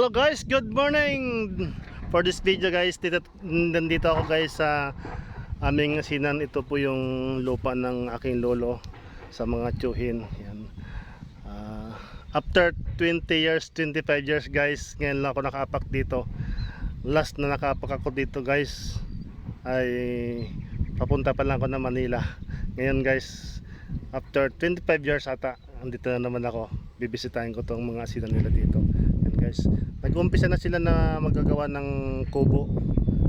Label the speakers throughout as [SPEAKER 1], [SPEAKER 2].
[SPEAKER 1] Hello guys, good morning! For this video guys, dito, nandito ako guys sa aming asinan. Ito po yung lupa ng aking lolo sa mga tsuhin. Yan. Ah, after 20 years, 25 years guys, ngayon lang ako nakaapak dito. Last na nakaapak ako dito guys ay papunta pa lang ako ng Manila. Ngayon guys, after 25 years ata, andito na naman ako. Bibisitahin ko tong mga asinan nila dito. Guys. Nag-umpisa na sila na magagawa ng kubo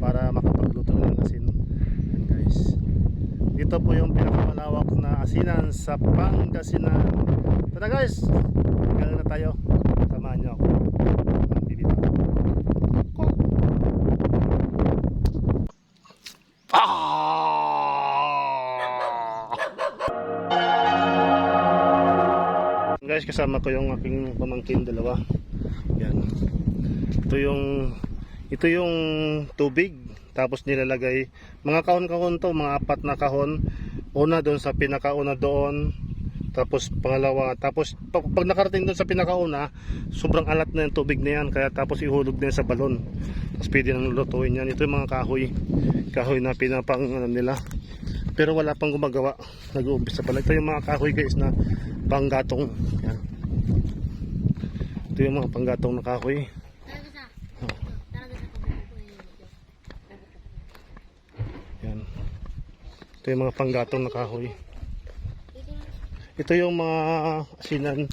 [SPEAKER 1] para makapagluto ng asin. Yan guys. Dito po yung pinakamalawak na asinan sa Pangasinan. Tara guys! Galing na tayo. Samahan niyo ako. Guys, kasama ko yung aking pamangkin dalawa. Yan. Ito yung ito yung tubig tapos nilalagay mga kahon-kahon to, mga apat na kahon. Una doon sa pinakauna doon. Tapos pangalawa, tapos pag, pag nakarating doon sa pinakauna, sobrang alat na yung tubig na yan. Kaya tapos ihulog na sa balon. Tapos pwede nang lutuin yan. Ito yung mga kahoy. Kahoy na pinapang ano nila. Pero wala pang gumagawa. Nag-uumpisa pala. Ito yung mga kahoy guys na panggatong. Yan. Ito yung mga panggatong na kahoy. Yan. Ito yung mga panggatong na kahoy. Ito yung mga asinan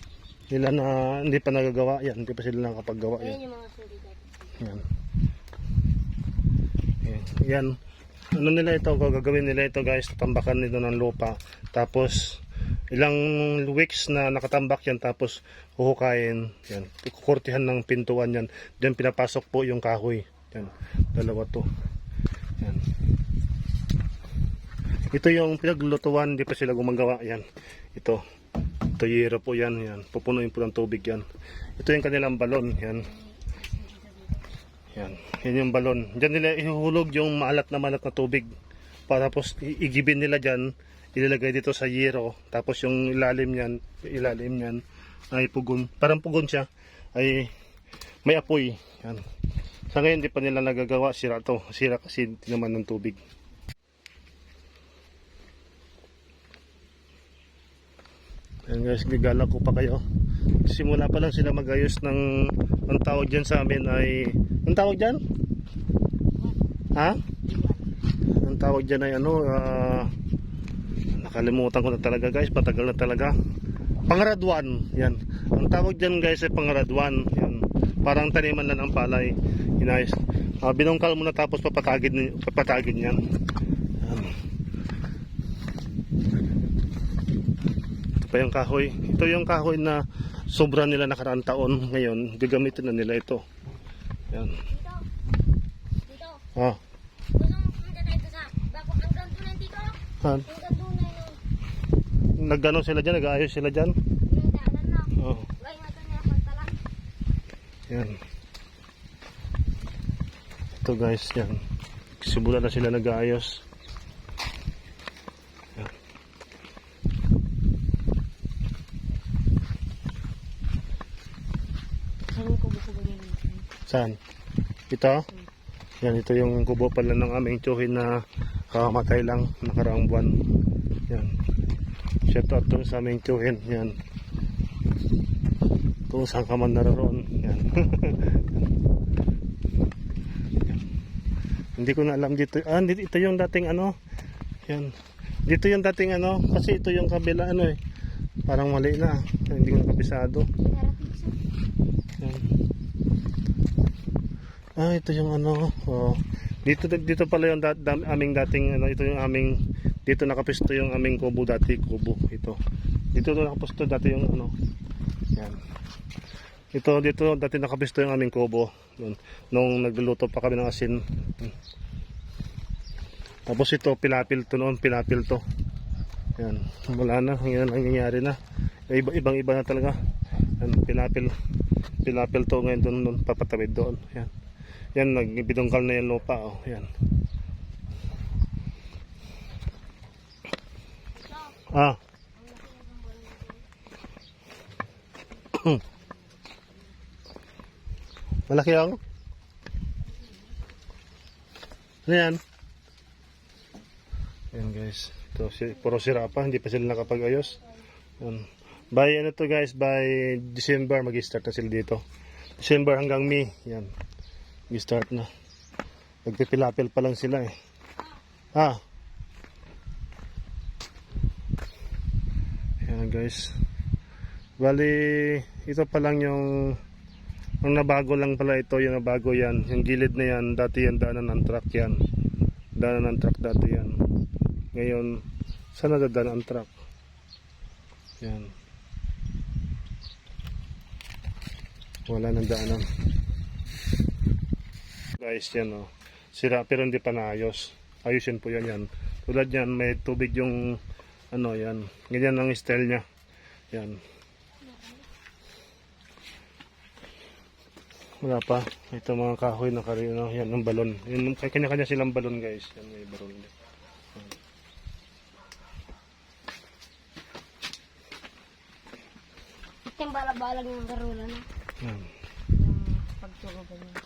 [SPEAKER 1] nila na hindi pa nagagawa. Yan, hindi pa sila nakapaggawa. Yan.
[SPEAKER 2] Ayan yung mga suligat.
[SPEAKER 1] Yan. Yan. Yan. Ano nila ito, gagawin nila ito guys, tambakan nito ng lupa. Tapos, ilang weeks na nakatambak yan, tapos huhukayin. Yan. Kukurtihan ng pintuan yan. Diyan pinapasok po yung kahoy. Yan. Dalawa to. Yan. Ito yung pinaglulutuan, hindi pa sila gumagawa. Yan. Ito. Ito yero po yan. Yan. Pupunuin po ng tubig yan. Ito yung kanilang balon. Yan. Yan. Yan yung balon. Diyan nila ihuhulog yung maalat na maalat na tubig. Para tapos igibin nila dyan. Ilalagay dito sa yero. Tapos yung ilalim niyan, ilalim niyan ay pugon. Parang pugon siya. Ay may apoy. Yan. Sa ngayon, hindi pa nila nagagawa. Sira to. Sira kasi naman ng tubig. Ayan guys, gigala ko pa kayo. Simula pa lang sila magayos ng ang tawag dyan sa amin ay ang tawag dyan? Ha? Ang tawag dyan ay ano ah, nakalimutan ko na talaga guys, patagal na talaga. Pangaraduan, yan. Ang tawag dyan guys ay pangaraduan. Yan. Parang taniman lang ng palay. Inayos. Ah, binungkal mo tapos papatagin, papatagin yan. Yan. Pa yung kahoy. Ito yung kahoy na sobra nila nakaraang taon. Ngayon, gagamitin na nila ito. Yan.
[SPEAKER 2] Dito. Dito.
[SPEAKER 1] Ah,
[SPEAKER 2] Gusto mo pumunta tayo sa bako hanggang doon dito. Hanggang doon na yung
[SPEAKER 1] nagano sila dyan, nag-aayos sila dyan.
[SPEAKER 2] na.
[SPEAKER 1] Oh, yan. Ito guys, yan. Simula na sila nag-aayos. Yan.
[SPEAKER 2] Saan?
[SPEAKER 1] Ito? Yan, ito yung kubo pala ng aming tsuhin na kakamatay lang nakaraang buwan. Yan. Shout out to sa aming tsuhin. Yan. Kung saan ka man naroon. Yan. Hindi ko na alam dito. Ah, ito yung dating ano. Yan. Dito yung dating ano. Kasi ito yung kabila ano eh. Parang mali na. Hindi ko nakabisado. Yan. Ah, ito yung ano. Oh. Dito dito pala yung dat, dam, aming dating ano, ito yung aming dito nakapisto yung aming kubo dati, kubo ito. Dito to nakapisto dati yung ano. Yan. Ito dito dati nakapisto yung aming kubo nung, nung nagluluto pa kami ng asin. Tapos ito pilapil to noon, pilapil to. Yan, wala na, ngayon nangyayari na. Iba, ibang iba na talaga. Yan, pilapil pilapil to ngayon doon, doon papatawid doon. Yan. Yan, nagbidongkal na yung lupa. Oh. Yan. Ah. Malaki ang? Ano yan? Yan guys. Ito, puro sira pa. Hindi pa sila nakapag-ayos. Yan. By ano to guys, by December mag-start na sila dito. December hanggang May. Yan. Mag-start na. Nagpipilapil pa lang sila eh. Ah. Yan guys. Bali, ito pa lang yung ang nabago lang pala ito, yung nabago yan. Yung gilid na yan, dati yan daanan ng truck yan. Daanan ng truck dati yan. Ngayon, saan nadadaan ang truck? Yan. Wala nang daanan. Guys, yan oh. Sira pero hindi pa naayos. Ayusin po yan yan. Tulad yan, may tubig yung ano yan. Ganyan ang style niya. Yan. Wala pa. Ito mga kahoy na kari, no? Yan, ng balon. Yan, kanya-kanya silang balon, guys. Yan, may balon.
[SPEAKER 2] Ito yung balabalag ng garula na.
[SPEAKER 1] Yan.
[SPEAKER 2] Yung pagturo ba niya.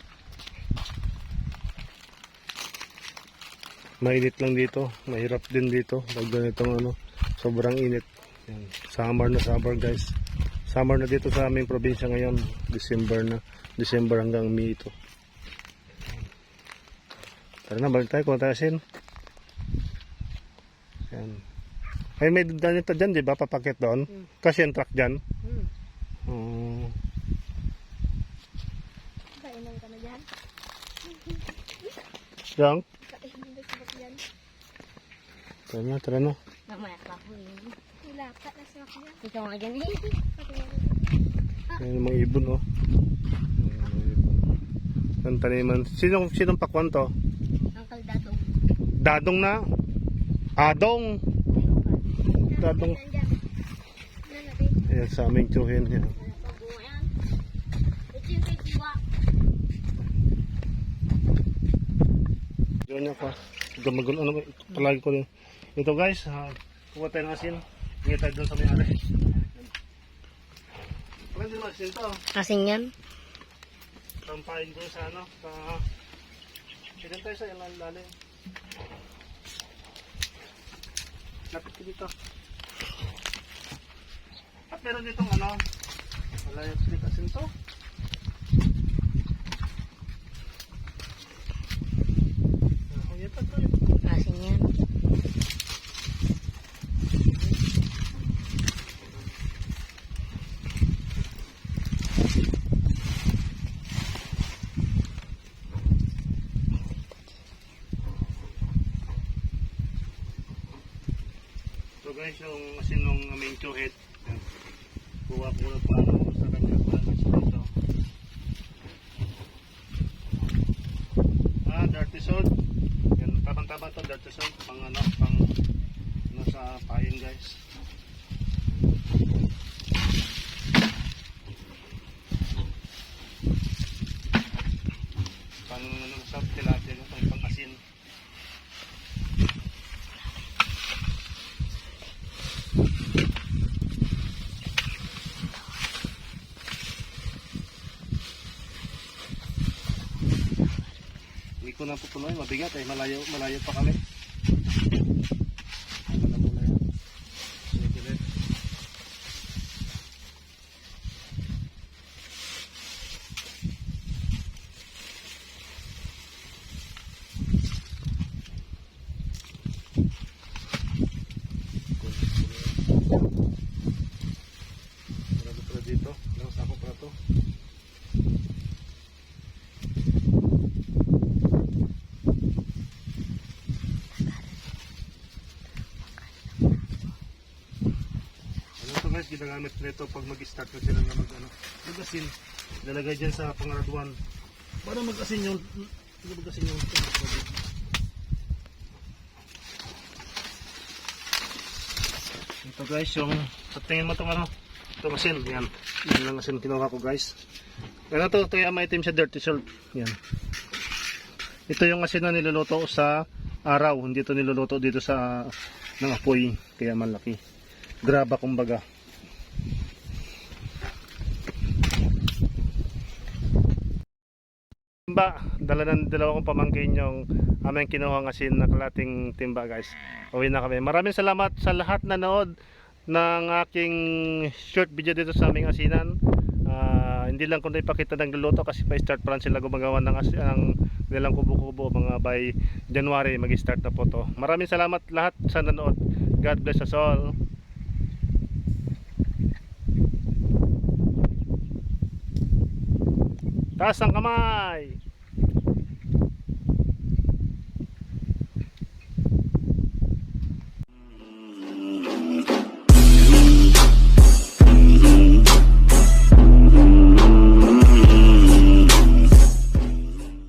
[SPEAKER 1] Mainit lang dito. Mahirap din dito. Pag ganitong ano, sobrang init. Yan. Summer na summer, guys. Summer na dito sa aming probinsya ngayon. December na. December hanggang May ito. Tara na, balik tayo. Kung tayo. Yan. Ay, may ganito dyan, di ba? Papakit doon.
[SPEAKER 2] Hmm.
[SPEAKER 1] Kasi yung truck dyan.
[SPEAKER 2] Hmm.
[SPEAKER 1] Oh.
[SPEAKER 2] Kainan ka na dyan? Kainan na sa dyan?
[SPEAKER 1] Tara na, tara na.
[SPEAKER 2] Mamaya ka po yun.
[SPEAKER 3] Ka na sa kanya.
[SPEAKER 2] Ikaw nga dyan eh.
[SPEAKER 1] Ayan yung mga ibon, oh. Ayan. Ang taniman. Sinong, sinong pakwan to?
[SPEAKER 2] Uncle Datong.
[SPEAKER 1] Dadong na. Adong. Dadong.
[SPEAKER 3] Rin?
[SPEAKER 1] Ayan, sa aming tsuhin. Yan.
[SPEAKER 2] Wala pa bunga yan. Ito yung kay Tiwa.
[SPEAKER 1] Diyan niya pa. Gamagun, ano, palagi ko din. Ito guys, ha, kuha tayo ng asin. Hingi tayo doon sa may ari. Pwede mo asin to.
[SPEAKER 2] Kasing yan?
[SPEAKER 1] Sampahin doon sa ano, sa... Pwede tayo sa ilang lalim. Lapit ko dito. At meron ditong ano, wala yung asin to. Ah, yan pa to.
[SPEAKER 2] Kasing yan.
[SPEAKER 1] So guys, yung aming chuhit, yan. kuha ko na pa sa kanya pa dito. Ah, dirty salt. Yan, tabang-taba to, dirty salt. Pang ano, pang ano sa pain guys. Pang ano sa tilapia, pang pang asin. Hindi ko na pupunoy, mabigat eh, malayo, malayo pa kami. Ano na muna yan? Sige, ulit. Marami pala dito. Ilang sako pala to. Ano to guys, ginagamit nito pag mag-start na sila na mag ano, mag-asin. Lalagay dyan sa pangaraduan. Para mag-asin yung, mag-asin yung Ito guys, yung, sa tingin mo itong ano, itong asin, yan. Yan lang asin kinuha ko guys. Ano to, yung maitim sa dirty salt. Yan. Ito yung asin na niluluto sa araw, hindi ito niluluto dito sa ng apoy, kaya malaki. Graba kumbaga. Timba. Dala ng dalawa kong pamangkin yung aming kinuha ng asin na kalating timba guys. Uwi na kami. Maraming salamat sa lahat na nanood ng aking short video dito sa aming asinan. Ah, hindi lang ko ipakita ng luluto kasi pa start pa lang sila gumagawa ng, as- ng nilang kubo-kubo mga by January mag-start na po to. Maraming salamat lahat sa nanood. God bless us all. Taas ang kamay!